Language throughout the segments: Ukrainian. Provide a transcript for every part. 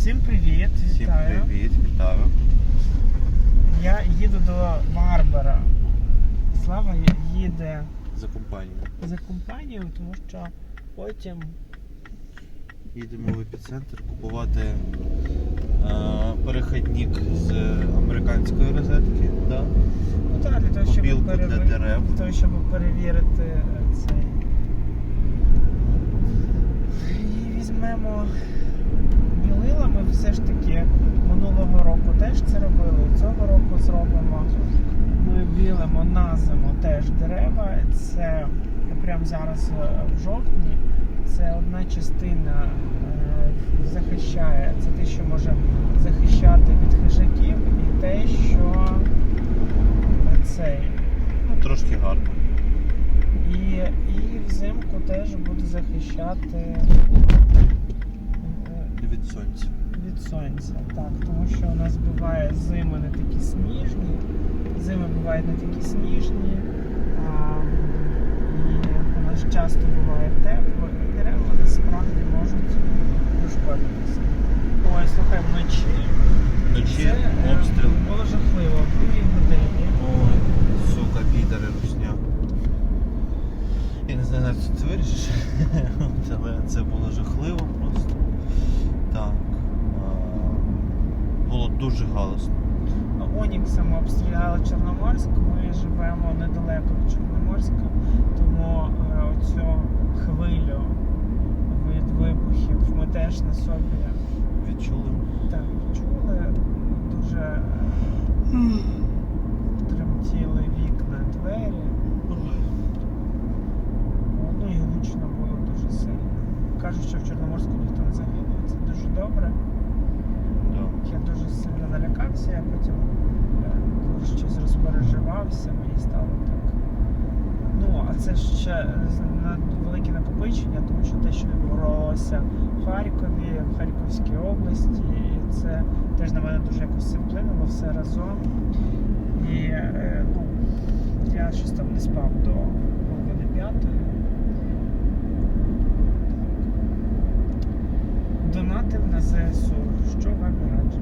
Всім привіт, Всім вітаю. привіт, вітаю. Я їду до Барбара. Слава їде За компанію. за компанією, тому що потім Їдемо в епіцентр купувати е, перехідник з американської розетки. Да? ну так, для того, щоб, Копілку для перевер- дерев. для того, щоб перевірити е, цей. І візьмемо все ж таки минулого року теж це робили. і Цього року зробимо. Ми білимо на зиму теж дерева. Це прямо зараз е, в жовтні. Це одна частина е, захищає. Це те, що може захищати від хижаків, і те, що цей. Ну, трошки гарно. І, і взимку теж буде захищати е, Від сонця. Сонця. Так, тому що у нас буває зими не такі сніжні, зими бувають не такі сніжні, а, і у нас часто буває тепло, і дерева насправді можуть пошкодитися. Ой, слухай, вночі Вночі е, обстріл. було жахливо, в другій годині. Ой, сука, підари русня. Я не знаю, навіть це вирішиш, але це було жахливо просто. Так. е, Було дуже галасно. Оніксом обстріляли Чорноморськ. Ми живемо недалеко від Чорноморська, тому е, оцю хвилю від вибухів ми теж на собі Відчули. так відчули. Дуже е, тремтіли вікна, двері. Ну і гучно було дуже сильно. Кажуть, що в Чорноморську ніхто не загинув, це дуже добре. Да. Я дуже сильно налякався, я потім е, коли щось розпереживався, мені стало так. Ну, а це ще на велике накопичення, тому що те, що відбувалося в Харкові, в Харківській області, і це теж на мене дуже якось вплинуло все разом. І е, ну, я щось там не спав до половини п'ятої. Донатив на ЗСУ, що вам раджу.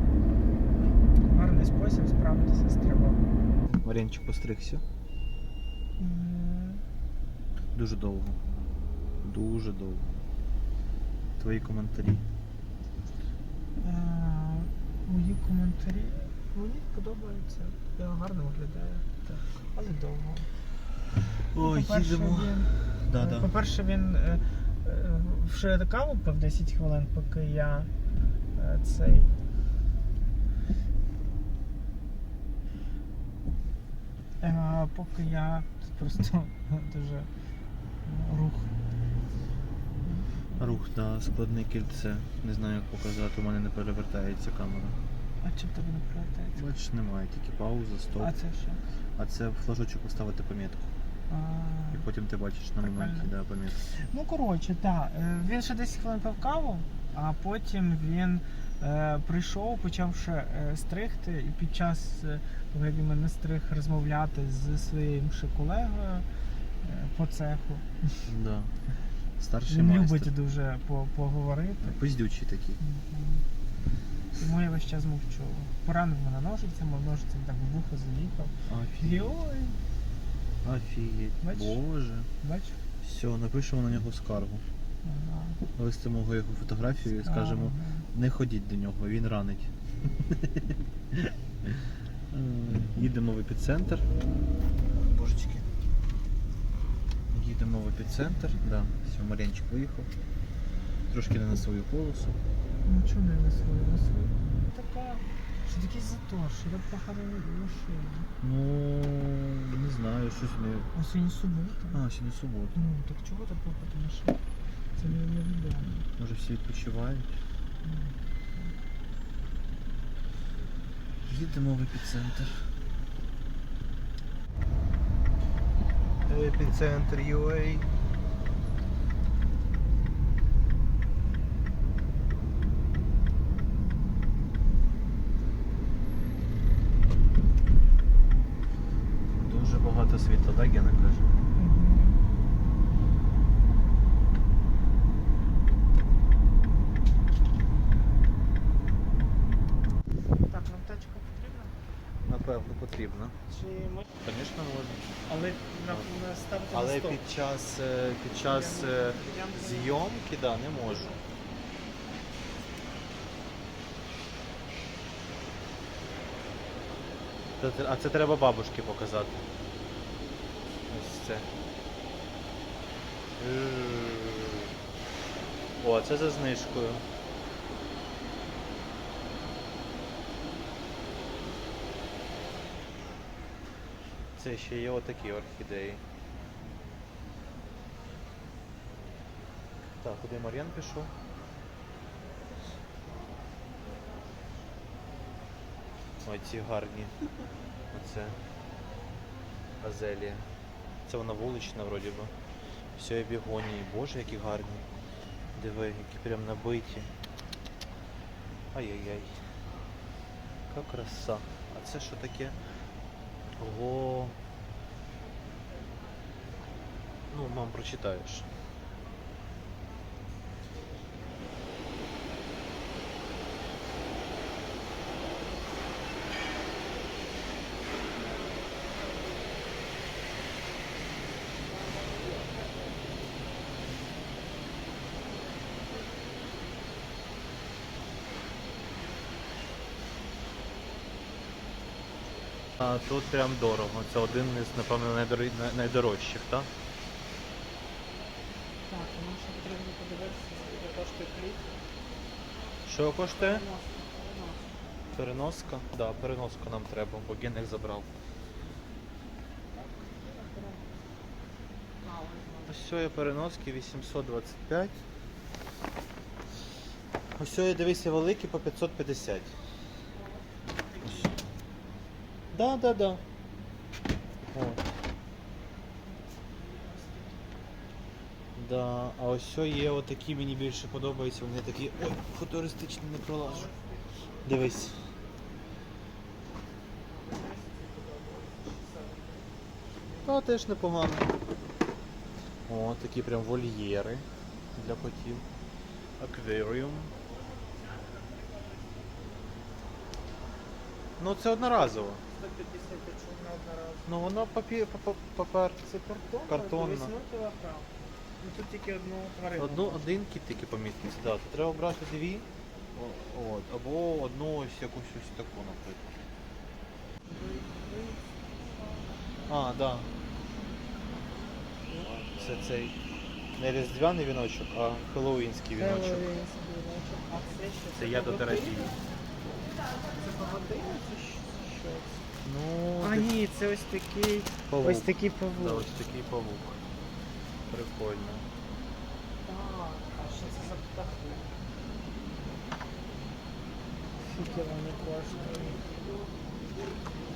Гарний спосіб справитися з тривогою. Мар'янчик постригся. Дуже довго. Дуже довго. Твої коментарі. Е, Мої коментарі. Мені подобається. Я гарно виглядає. Так. Але довго. Ой, По-перше, їдемо. Він, Да, да. По-перше, він е, е, ще каву пив 10 хвилин, поки я е, цей. Е, поки я просто дуже рух. Рух на складне кільце. Не знаю, як показати, у мене не перевертається камера. А чим тебе не прилетається? Бачиш, немає, тільки пауза, стоп. А це що? А це в флажочок поставити помітку. А, І потім ти бачиш на моменті, да, помітку. Ну, коротше, так. Він ще 10 хвилин пив каву, а потім він е, прийшов, почавши е, стригти, і під час е, того, як він мене стриг розмовляти з своїм ще колегою е, по цеху. Да. Старший Він майстер. любить дуже по- поговорити. Пиздючий такий. Мгм. Тому я весь час мовчу. Поранив мене ножицями, ножицями так в вухо заїхав. І Офігеть. ой, Офігеть. Бачиш? Боже. бач? Все, напишемо на нього скаргу. Ага. Вистимо його фотографію і скажемо. Не ходіть до нього, він ранить. Їдемо в епіцентр. Божечки. Їдемо в епіцентр. Да, все, Мар'янчик виїхав. Трошки не на свою полосу. Ну чого не на свою? На свою? Така, що такий затор, що я погано машина. Ну, не знаю, щось не. А сьогодні субота. А, сьогодні субота. Ну, так чого так багато машин? Це не невідомо. Може всі відпочивають. Їдемо в епіцентр. Епіцентр UA. Потрібно. Чи ми... Звісно, можна. Але на, на ставити Але на стоп. під час, е, під час е, зйомки да, не можу. Це А це треба бабушці показати. Ось це. Е. О, це за знижкою. Це ще є отакі орхідеї. Так, куди Мар'ян пішов? Ой, ці гарні. Оце азелія. Це вона вулична вроді би. Все є бігонії. Боже, які гарні. Диви, які прям набиті. Ай-яй-яй. Яка краса. А це що таке? Ого. Ну, мам, прочитаєш. А тут прям дорого. Це один із, напевно, найдорі- най- найдорожчих, так? Так, тому що потрібно подивитися, скільки коштує кліп. Що коштує? Переноска? Так, да, переноску нам треба, бо Генек забрав. Ось є переноски 825. Ось є, дивися, великі по 550. Да, да, да. От. Да, а ось що є отакі, мені більше подобаються, вони такі. Ой, футуристичні не пролажу. Дивись. А, теж непогано. О, такі прям вольєри для котів. Акваріум. Ну це одноразово. 150 якщо на одноразово. Ну воно папір, папер. Це картон? Картонна. 8 кілограм. Ну тут тільки одну тварину. Одну, один кіт тільки поміститься. Да, треба брати дві. От, або одну ось якусь ось таку, наприклад. А, да. Це цей не різдвяний віночок, а хеллоуінський віночок. Хеллоуінський віночок. А це що? Це ядотерапія. Це павутина чи що-? Ну, А десь ні, це ось такий, павук. ось такий Да, павук. ось такий павук. Прикольно. Так, а що це за птахи? Скільки вони коштують?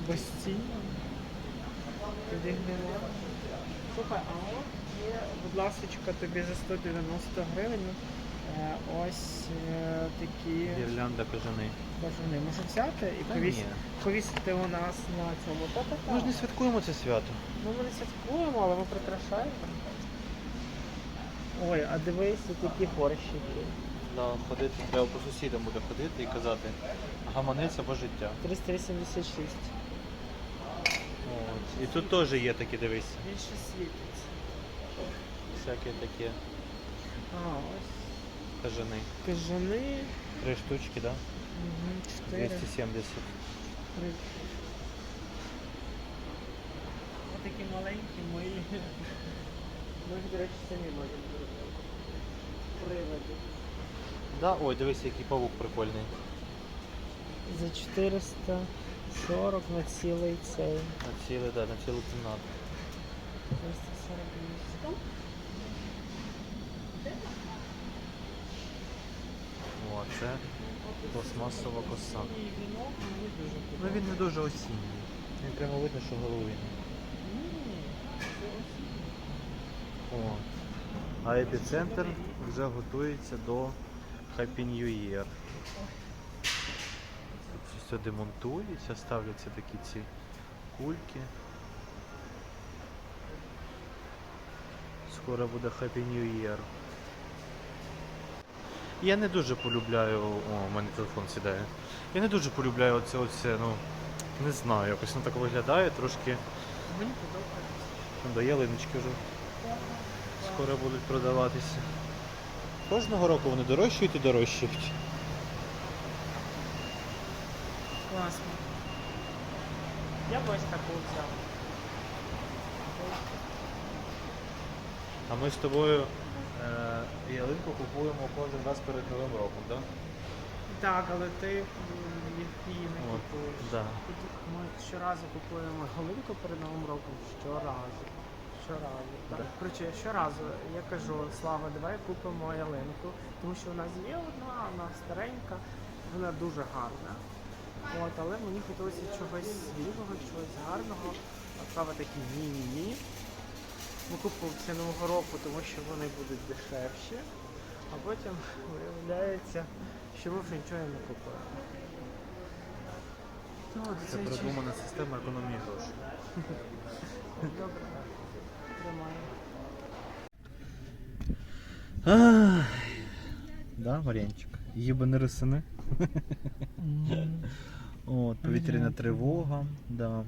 Безцінно? Тоді гнило. Слухай, а от є, будь ласочка, тобі за 190 гривень е, ось е, такі Гірлянда кажани. Бажани. Можу взяти і Та повіс... ні. повісити у нас на цьому. Та-та-та. Ми ж не святкуємо це свято. Ну ми не святкуємо, але ми прикрашаємо. Ой, а дивись, які горщики. Да, ходити, треба по сусідам буде ходити і казати гаманець або життя. 386. От. І тут теж є такі, дивись, Більше світиться. всякі такі А, ось кажани. кажани. Три штучки, да? Угу, 4. 270. Три. Ось такі маленькі мої. Ми ж, до речі, самі можемо зробити. Приводи. Да? Ой, дивись, який павук прикольний. За 440 на цілий цей. На цілий, да, на цілу кімнату. 348. О, це пластмасова коса. Ну він не дуже осінній. Він прямо видно, що Головин. Ні, це ось О. А епіцентр вже готується до Happy New Year. Тут все демонтується, ставляться такі ці кульки. Скоро буде Happy New Year. Я не дуже полюбляю. О, у мене телефон сідає. Я не дуже полюбляю оце, оце ну, Не знаю, якось воно так виглядає, трошки Мені подобається. Ну, до ялиночки вже скоро будуть продаватися. Кожного року вони дорожчають і дорожчають. Класно. Я б ось таку взяв. А ми з тобою ялинку купуємо кожен раз перед Новим роком, так? Так, але ти її не От, купуєш. да. Ми щоразу купуємо галинку перед Новим роком. Щоразу. Щоразу. Так. Да. Коротше, щоразу я кажу, Слава, давай купимо ялинку, тому що у нас є одна, вона старенька, вона дуже гарна. От, але мені хотілося чогось свіжого, чогось гарного. А Слава такий ні-ні-ні. Ми купимо це нового року, тому що вони будуть дешевші, а потім виявляється, що ми вже нічого не купили. Це продумана система економії грошей. Добре. Тримаю. Да, би не рисини. От, повітряна тривога. Да.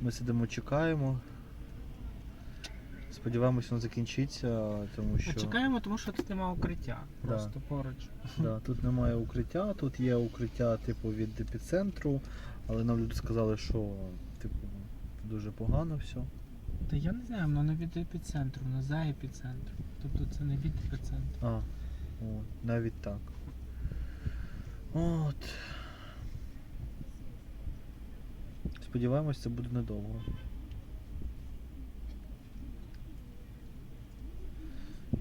Ми сидимо, чекаємо. Сподіваємось, воно закінчиться, тому що Чекаємо, тому що тут немає укриття. Да. Просто поруч. да, тут немає укриття, тут є укриття типу від епіцентру, але нам люди сказали, що типу, дуже погано все. Та я не знаю, воно не від епіцентру, воно за епіцентром. Тобто це не від епіцентру. А, от, навіть так. От. Сподіваємось, це буде недовго.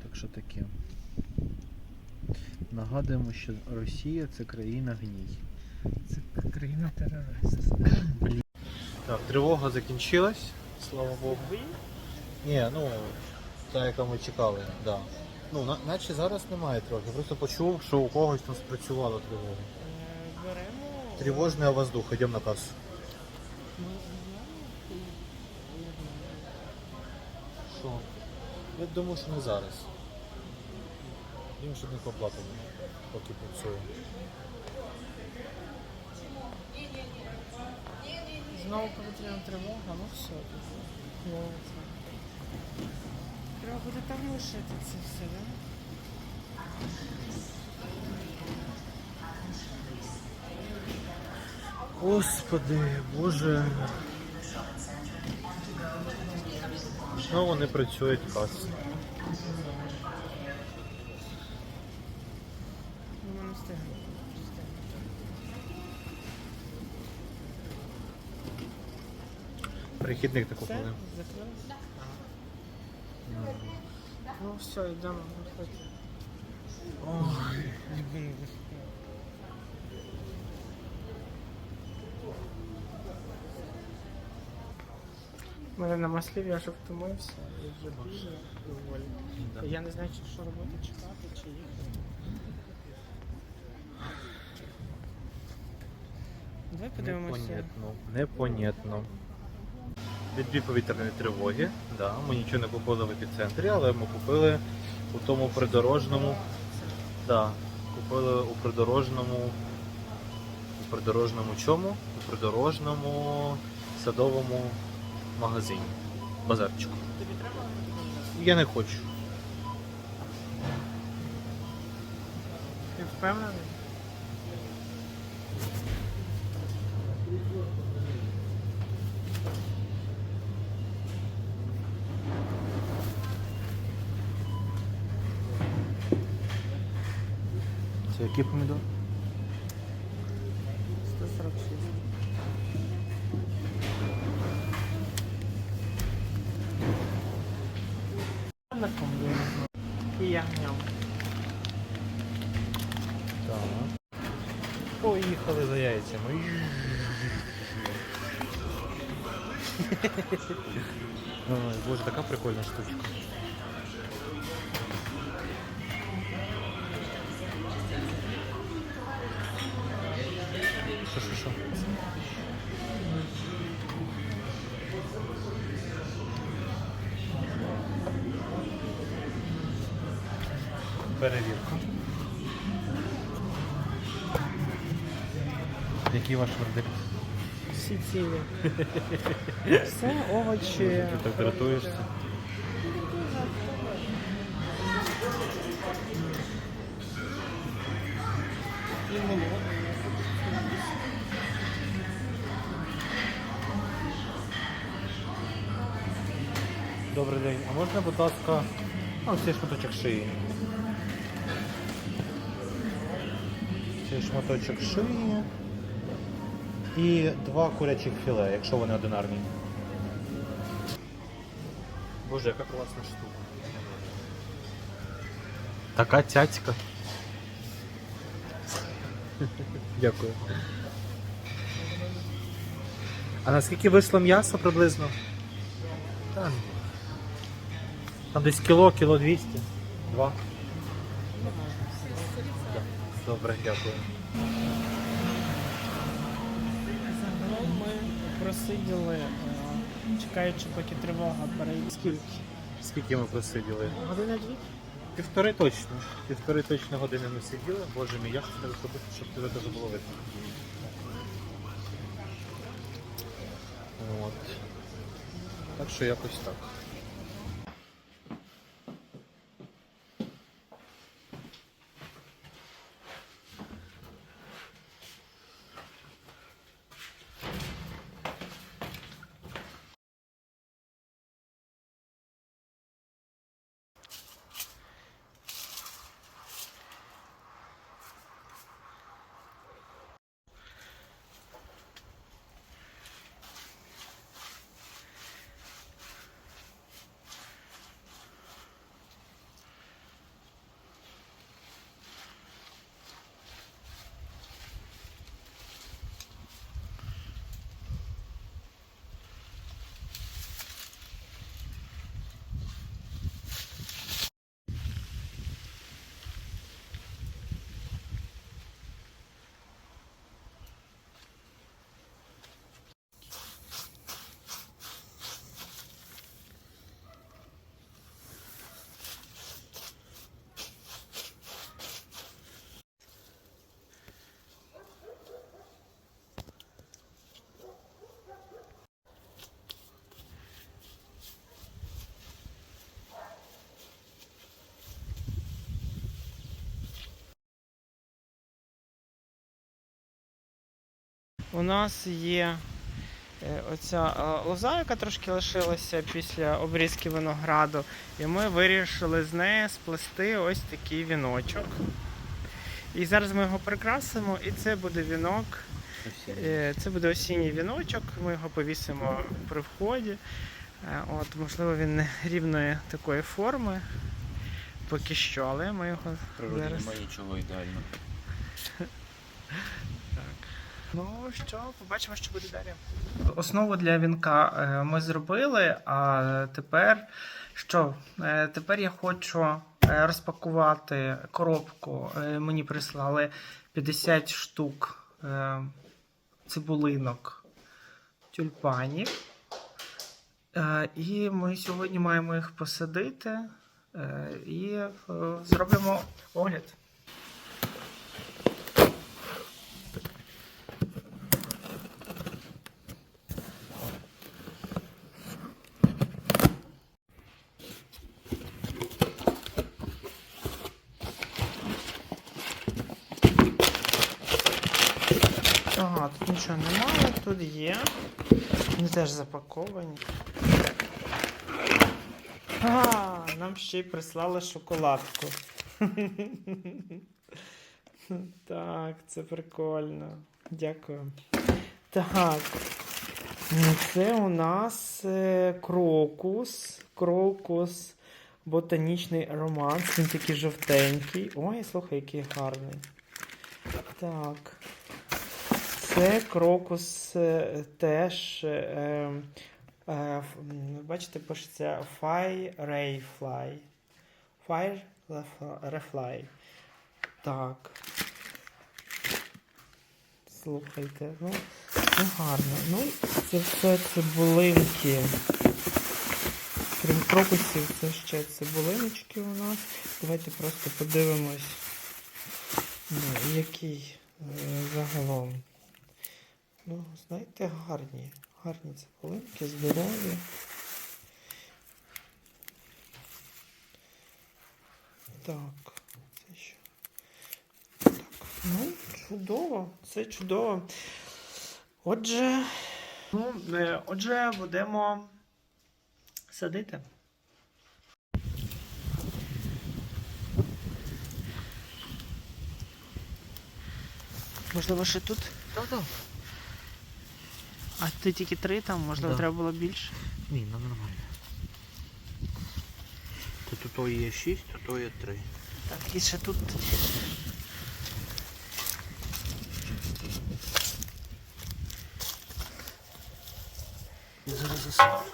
Так що таке. Нагадуємо, що Росія це країна гній. Це країна терористів. Так, тривога закінчилась, слава Богу. Ні, ну, та, яка ми чекали, да. Ну, на- наче зараз немає трохи. Просто почув, що у когось там спрацювала тривога. Беремо. Тревожный воздух, идем на кассу. Що? Я думаю, що не зараз. Не поплатили, поки працює. Знову повітряна тривога, ну все. Ну. Треба буде там лишити це все, так? Господи, Боже. Знову не працюють каси. Ну, ми не. Перехідник не Все, купили. закрилось? Ну все, йдемо, виходь. Ой. У мене на маслі я вже втомився, і вже пізно доволі. Я не знаю, чи що робити, чекати, чи їхати. Давай подивимося. Непонятно. Непонятно. Відбій повітряної тривоги. Да, ми нічого не купили в епіцентрі, але ми купили у тому придорожному. Да, купили у придорожному. У придорожному чому? У придорожному садовому магазині. Базарчику. Тобі треба? Я не хочу. Ти впевнений? Це який помідор? 146. На комбіну. І ягням. Так. Поїхали за яйцями. Ой, боже, така прикольна штучка. Ціни. Все, овочі. Ти так дратуєшся. Добрий день. А можна, будь ласка, а ось цей шматочок шиї. Цей шматочок шиї. І два курячих філе, якщо вони одинарні. Боже, яка класна штука. Така цяцька. Дякую. А наскільки вийшло м'ясо приблизно? Там. Там десь кіло, кіло 200. Два. Добре, дякую. Просиділи, е, чекаючи, поки тривога перейде. Скільки? Скільки ми просиділи? Година дві? Півтори точно. Півтори точно години ми сиділи. Боже мій, як це зробити, щоб тебе теж було видно. От. Так що якось так. У нас є е, оця е, лоза, яка трошки лишилася після обрізки винограду, і ми вирішили з неї сплести ось такий віночок. І зараз ми його прикрасимо, і це буде вінок. Е, Це буде осінній віночок, ми його повісимо при вході. От, можливо, він не рівної такої форми. Поки що, але ми його зараз. немає нічого ідеального. Ну що, побачимо, що буде далі. Основу для вінка е, ми зробили, а тепер що? Е, Тепер я хочу е, розпакувати коробку. Мені прислали 50 штук цибулинок тюльпанів. І ми сьогодні маємо їх посадити і зробимо огляд. Ага, тут нічого немає, тут є. Вони теж запаковані. Ага, нам ще й прислали шоколадку. Так, це прикольно. Дякую. Так. Це у нас е, крокус. Крокус. Ботанічний аромат. Він такий жовтенький. Ой, слухай, який гарний. Так. Це крокус е, теж. е, е, бачите, пишеться Fire Ray Fly. Fire Refly. Так. Слухайте, ну, це гарно. Ну, це все цибулинки. Крім крокусів, це ще цибулиночки у нас. Давайте просто подивимось, ну, який е, загалом Ну, знаєте, гарні. Гарні цибулинки, здорові. Так, це що? Так, ну, чудово, це чудово. Отже, ну, е, отже, будемо садити. Можливо, ще тут? Так-так. А ти тільки три там, можливо, Да. треба було більше. Ні, ну нормально. То тут то є шість, то то є три. Так, і ще тут. Зараз засаду.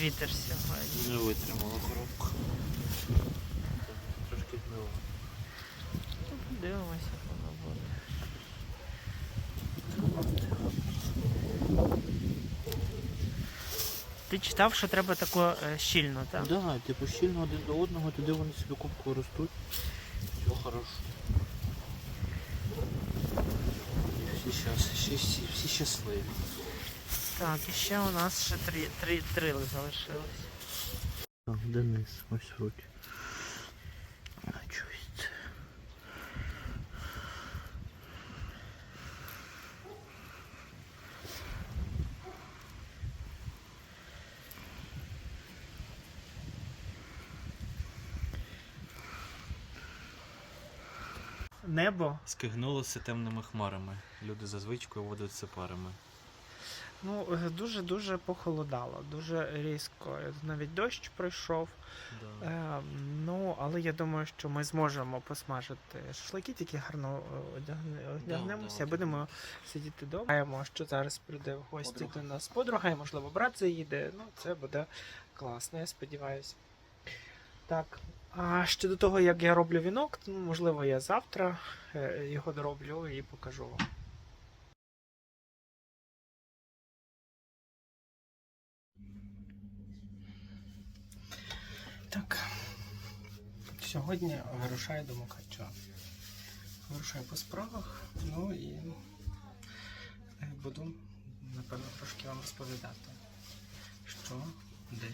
Вітер сьогодні. Не витримала коробка. Трошки змило. Дивимося, як воно буде. Ти читав, що треба таку е, щільну, так? Так, да, типу щільно один до одного, туди вони собі кубку ростуть. Все хорошо. Всі, щас, всі, всі щасливі. Так, і ще у нас ще три, три, три залишилось. Так, Денис, ось чусь це. Небо. Скигнулося темними хмарами. Люди за звичкою водять це парами. Ну, дуже-дуже похолодало, дуже різко. Навіть дощ пройшов. Да. Е, ну, але я думаю, що ми зможемо посмажити шашлики, тільки гарно е, одягнемося, да, будемо сидіти вдома. Знаємо, що зараз прийде в гості Подруга. до нас подруга, і можливо брат заїде. Ну, це буде класно, я сподіваюся. Так. А щодо того, як я роблю вінок, ну, можливо, я завтра е, його дороблю і покажу вам. Так. Сьогодні вирушаю до Мукача. Вирушаю по справах, ну і е, буду, напевно, трошки вам розповідати, що, де